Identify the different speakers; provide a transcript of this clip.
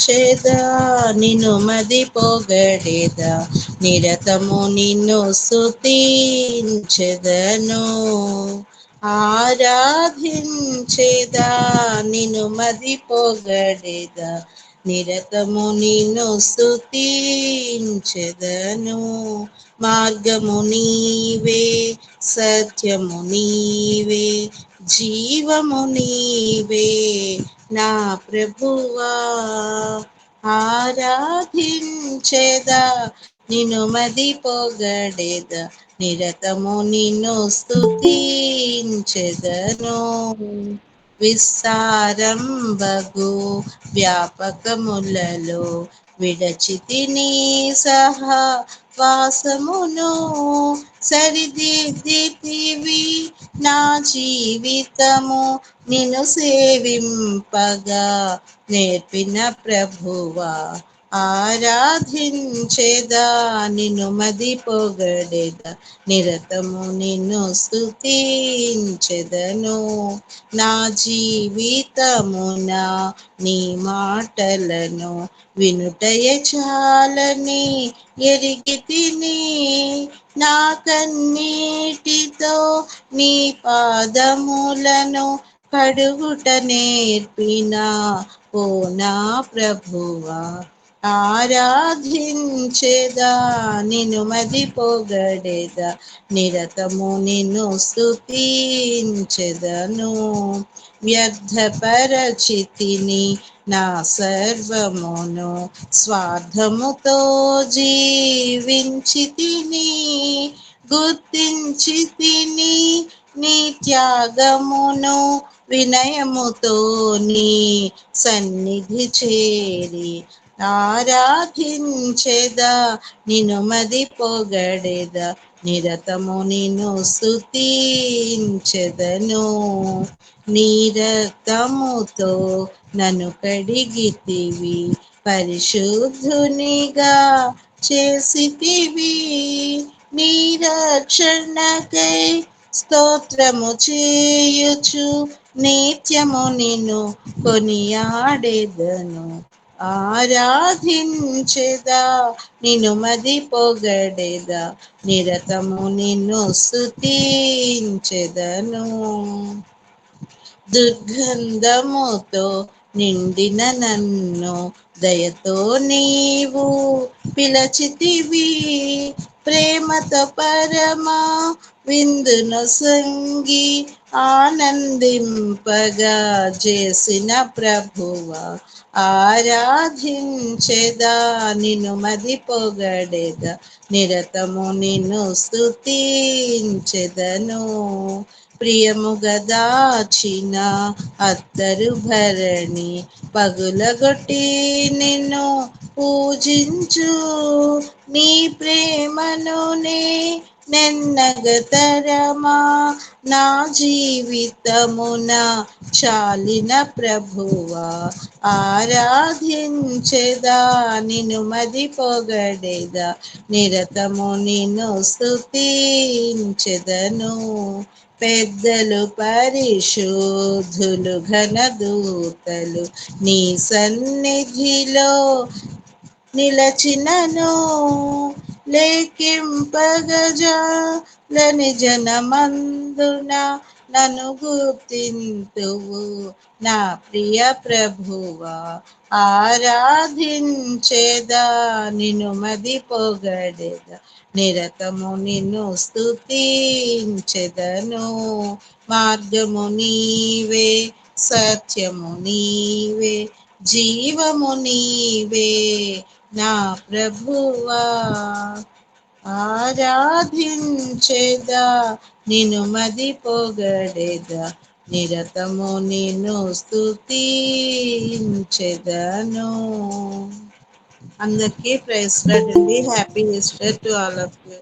Speaker 1: చేదా నిన్ను మది పొగడేదా నిరతము నిన్ను సుతించెదను ఆరాధించేదా నిన్ను మది పొగడేదా నిరతము నిన్ను స్తుతించెదను. మార్గము నీవే సత్యము నీవే జీవము నీవే నా ప్రభువా ఆరాధించేదా నిన్ను మది పొగడేదా నిరతము నిన్ను స్తుతించెదను. విస్తారంబగు వ్యాపకములలో విడచితి నీ సహా వాసమును సరిదిద్దితివి. నా జీవితము నిన్ను సేవింపగా నేర్పిన ప్రభువా ఆరాధించేదా నిన్ను మది పొగడేదా నిరతము నిన్ను స్థుతించెదను నా జీవితమున నీ మాటలను వినుటయ చాలని ఎరిగి తిని నా కన్నీటితో నీ పాదములను కడుగుట నేర్పిన ఓ నా ప్రభువా ఆరాధించేదా నిన్ను మది పొగడేదా నిరతము నిన్ను స్తుతించెదను. వ్యర్థపరచితిని నా సర్వమును స్వార్థముతో జీవించి తిని గుర్తించి తిని నీ త్యాగమును వినయముతో నీ సన్నిధి చేరి ఆరాధించేదా నిను మది పొగడేదా నిరతము నిను స్తుతించెదను. నిరతముతో నన్ను కడిగితివి పరిశుద్ధునిగా చేసితివి. నీ రక్షణకై స్తోత్రము చేయుచు నిత్యము నిన్ను కొనియాడేదను. ఆరాధించేదా నిన్ను మది పొగడేదా నిరతము నిన్ను స్థుతించెదను దుర్గంధముతో నిండిన నన్ను దయతో నీవు పిలచితివి. ప్రేమతో పరమా విందును సంగి ఆనందింపగా చేసిన ప్రభువ ఆరాధించెదా నిన్ను మది పొగడెద నిరతము నిన్ను స్థుతించెదను ప్రియము గదాచిన అత్తరు భరణి పగులగొట్టి నిన్ను పూజించు. నీ ప్రేమను నే నిన్నగతరమా? నా జీవితమున? చాలిన ప్రభువా ఆరాధించెదా? నిన్ను మది పొగడేదా నిరతము నిన్ను స్థుతించెదను పెద్దలు పరిశోధులు ఘనదూతలు నీ సన్నిధిలో నిలచినను లేకింపగజాలని జనమందున నను గుర్తింతువు. నా ప్రియ ప్రభువ ఆరాధించేదా నిన్ను మది పొగడేదా నిరతము నిన్ను స్తుతించెదను. మార్గము నీవే సత్యము నీవే జీవము నీవే. నా ప్రభువా ఆరాధించేదా నిన్ను మది పొగడేదా నిరతము నిన్ను స్థుతించెదను అందరికీ ప్రైస్ అండి. Happy Easter to all of you